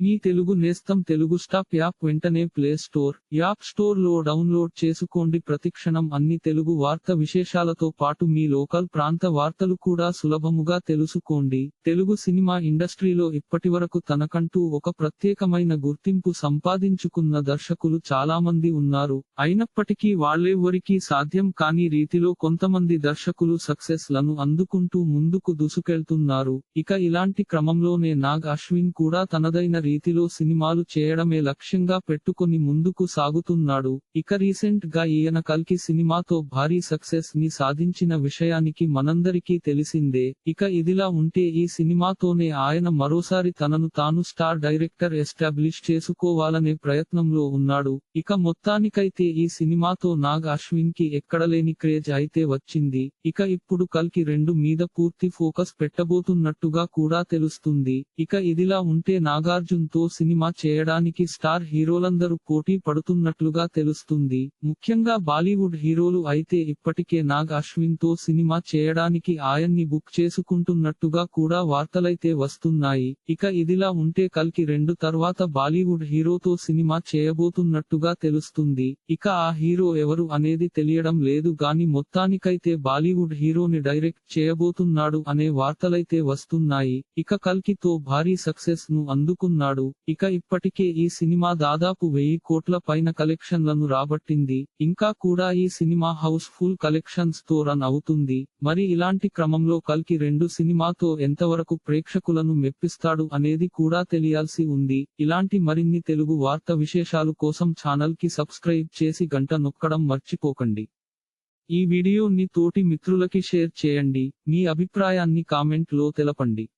మీ తెలుగు నేస్తం Telugu stop app వెంటనే play store app స్టోర్లో డౌన్లోడ్ చేసుకోండి. ప్రతిక్షణం అన్ని తెలుగు వార్త విశేషాలతో పాటు మీ లోకల్ ప్రాంత వార్తలు కూడా సులభముగా తెలుసుకోండి. తెలుగు సినిమా ఇండస్ట్రీలో ఇప్పటివరకు తనకంటూ ఒక ప్రత్యేకమైన గుర్తింపు సంపాదించుకున్న దర్శకులు చాలా మంది ఉన్నారు. అయినప్పటికీ వాళ్ళెవ్వరికీ సాధ్యం కాని రీతిలో కొంతమంది దర్శకులు సక్సెస్లను అందుకుంటూ ముందుకు దూసుకెళ్తున్నారు. ఇక ఇలాంటి క్రమంలోనే నాగ్ అశ్విన్ కూడా తనదైన రీతిలో సినిమాలు చేయడమే లక్ష్యంగా పెట్టుకుని ముందుకు సాగుతున్నాడు. ఇక రీసెంట్గా ఈయన కల్కి సినిమాతో భారీ సక్సెస్ని సాధించిన విషయానికి మనందరికీ తెలిసిందే. ఇక ఇదిలా ఉంటే ఈ సినిమాతోనే ఆయన మరోసారి తనను తాను స్టార్ డైరెక్టర్ ఎస్టాబ్లిష్ చేసుకోవాలనే ప్రయత్నంలో ఉన్నాడు. ఇక మొత్తానికైతే ఈ సినిమాతో నాగ్ అశ్విన్కి ఎక్కడలేని క్రేజ్ అయితే వచ్చింది. ఇక ఇప్పుడు కల్కి రెండు మీద పూర్తి ఫోకస్ పెట్టబోతున్నట్టుగా కూడా తెలుస్తుంది. ఇక ఇదిలా ఉంటే నాగార్జున్ తో సినిమా చేయడానికి స్టార్ హీరోలందరూ పోటీ పడుతున్నట్లుగా తెలుస్తుంది. ముఖ్యంగా బాలీవుడ్ హీరోలు అయితే ఇప్పటికే నాగ్ అశ్విన్తో సినిమా చేయడానికి ఆయన్ని బుక్ చేసుకుంటున్నట్టుగా కూడా వార్తలైతే వస్తున్నాయి. ఇక ఇదిలా ఉంటే కల్కి రెండు తర్వాత బాలీవుడ్ హీరోతో సినిమా చేయబోతున్నట్టుగా తెలుస్తుంది. ఇక ఆ హీరో ఎవరు అనేది తెలియడం లేదు గాని మొత్తానికైతే బాలీవుడ్ హీరోని డైరెక్ట్ చేయబోతున్నాడు అనే వార్తలైతే వస్తున్నాయి. ఇక కల్కితో భారీ సక్సెస్ను అందుకున్నాడు ఇక ఇప్పటికే ఈ సినిమా దాదాపు వెయ్యి కోట్ల పైన కలెక్షన్లను రాబట్టింది. ఇంకా కూడా ఈ సినిమా హౌస్ ఫుల్ కలెక్షన్స్తో రన్ అవుతుంది. మరి ఇలాంటి క్రమంలో కల్కి రెండు సినిమాతో ఎంతవరకు ప్రేక్షకులను మెప్పిస్తాడు అనేది కూడా తెలియాల్సి ఉంది. ఇలాంటి మరిన్ని తెలుగు వార్త విశేషాలు కోసం ఛానల్కి సబ్స్క్రైబ్ చేసి గంట నొక్కడం మర్చిపోకండి. ఈ వీడియోని తోటి మిత్రులకి షేర్ చేయండి. మీ అభిప్రాయాన్ని కామెంట్లో తెలపండి.